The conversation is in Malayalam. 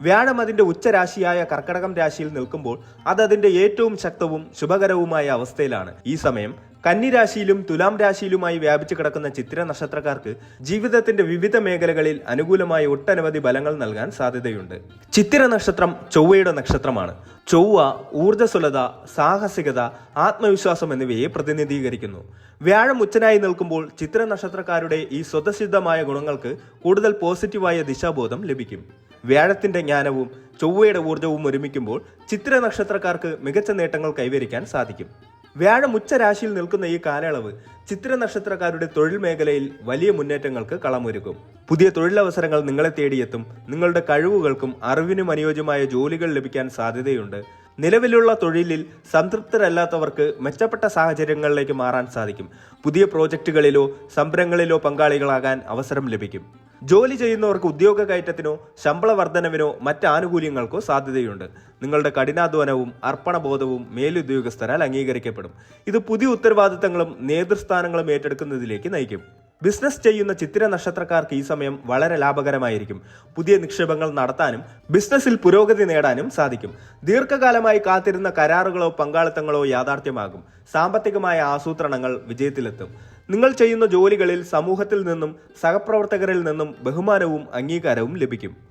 വ്യാഴം അതിന്റെ ഉച്ചരാശിയായ കർക്കടകം രാശിയിൽ നിൽക്കുമ്പോൾ അത് അതിന്റെ ഏറ്റവും ശക്തവും ശുഭകരവുമായ അവസ്ഥയിലാണ്. ഈ സമയം കന്നിരാശിയിലും തുലാം രാശിയിലുമായി വ്യാപിച്ചു കിടക്കുന്ന ചിത്ര നക്ഷത്രക്കാർക്ക് ജീവിതത്തിന്റെ വിവിധ മേഖലകളിൽ അനുകൂലമായ ഒട്ടനവധി ബലങ്ങൾ നൽകാൻ സാധ്യതയുണ്ട്. ചിത്ര നക്ഷത്രം ചൊവ്വയുടെ നക്ഷത്രമാണ്. ചൊവ്വ ഊർജസ്വലത സാഹസികത ആത്മവിശ്വാസം എന്നിവയെ പ്രതിനിധീകരിക്കുന്നു. വ്യാഴം ഉച്ചനായി നിൽക്കുമ്പോൾ ചിത്ര നക്ഷത്രക്കാരുടെ ഈ സ്വതസിദ്ധമായ ഗുണങ്ങൾക്ക് കൂടുതൽ പോസിറ്റീവായ ദിശാബോധം ലഭിക്കും. വ്യാഴത്തിന്റെ ജ്ഞാനവും ചൊവ്വയുടെ ഊർജവും ഒരുമിക്കുമ്പോൾ ചിത്ര നക്ഷത്രക്കാർക്ക് മികച്ച നേട്ടങ്ങൾ കൈവരിക്കാൻ സാധിക്കും. വ്യാഴം ഉച്ചരാശിയിൽ നിൽക്കുന്ന ഈ കാലയളവ് ചിത്ര നക്ഷത്രക്കാരുടെ തൊഴിൽ മേഖലയിൽ വലിയ മുന്നേറ്റങ്ങൾക്ക് കളമൊരുക്കും. പുതിയ തൊഴിലവസരങ്ങൾ നിങ്ങളെ തേടിയെത്തും. നിങ്ങളുടെ കഴിവുകൾക്കും അറിവിനും അനുയോജ്യമായ ജോലികൾ ലഭിക്കാൻ സാധ്യതയുണ്ട്. നിലവിലുള്ള തൊഴിലിൽ സംതൃപ്തരല്ലാത്തവർക്ക് മെച്ചപ്പെട്ട സാഹചര്യങ്ങളിലേക്ക് മാറാൻ സാധിക്കും. പുതിയ പ്രോജക്റ്റുകളിലോ സംരംഭങ്ങളിലോ പങ്കാളികളാകാൻ അവസരം ലഭിക്കും. ജോലി ചെയ്യുന്നവർക്ക് ഉദ്യോഗ കയറ്റത്തിനോ ശമ്പള വർധനവിനോ മറ്റ് ആനുകൂല്യങ്ങൾക്കോ സാധ്യതയുണ്ട്. നിങ്ങളുടെ കഠിനാധ്വാനവും അർപ്പണബോധവും മേലുദ്യോഗസ്ഥരാൽ അംഗീകരിക്കപ്പെടും. ഇത് പുതിയ ഉത്തരവാദിത്തങ്ങളും നേതൃസ്ഥാനങ്ങളും ഏറ്റെടുക്കുന്നതിലേക്ക് നയിക്കും. ബിസിനസ് ചെയ്യുന്ന ചിത്തിര നക്ഷത്രക്കാർക്ക് ഈ സമയം വളരെ ലാഭകരമായിരിക്കും. പുതിയ നിക്ഷേപങ്ങൾ നടത്താനും ബിസിനസ്സിൽ പുരോഗതി നേടാനും സാധിക്കും. ദീർഘകാലമായി കാത്തിരുന്ന കരാറുകളോ പങ്കാളിത്തങ്ങളോ യാഥാർത്ഥ്യമാകും. സാമ്പത്തികമായ ആസൂത്രണങ്ങൾ വിജയത്തിലെത്തും. നിങ്ങൾ ചെയ്യുന്ന ജോലികളിൽ സമൂഹത്തിൽ നിന്നും സഹപ്രവർത്തകരിൽ നിന്നും ബഹുമാനവും അംഗീകാരവും ലഭിക്കും.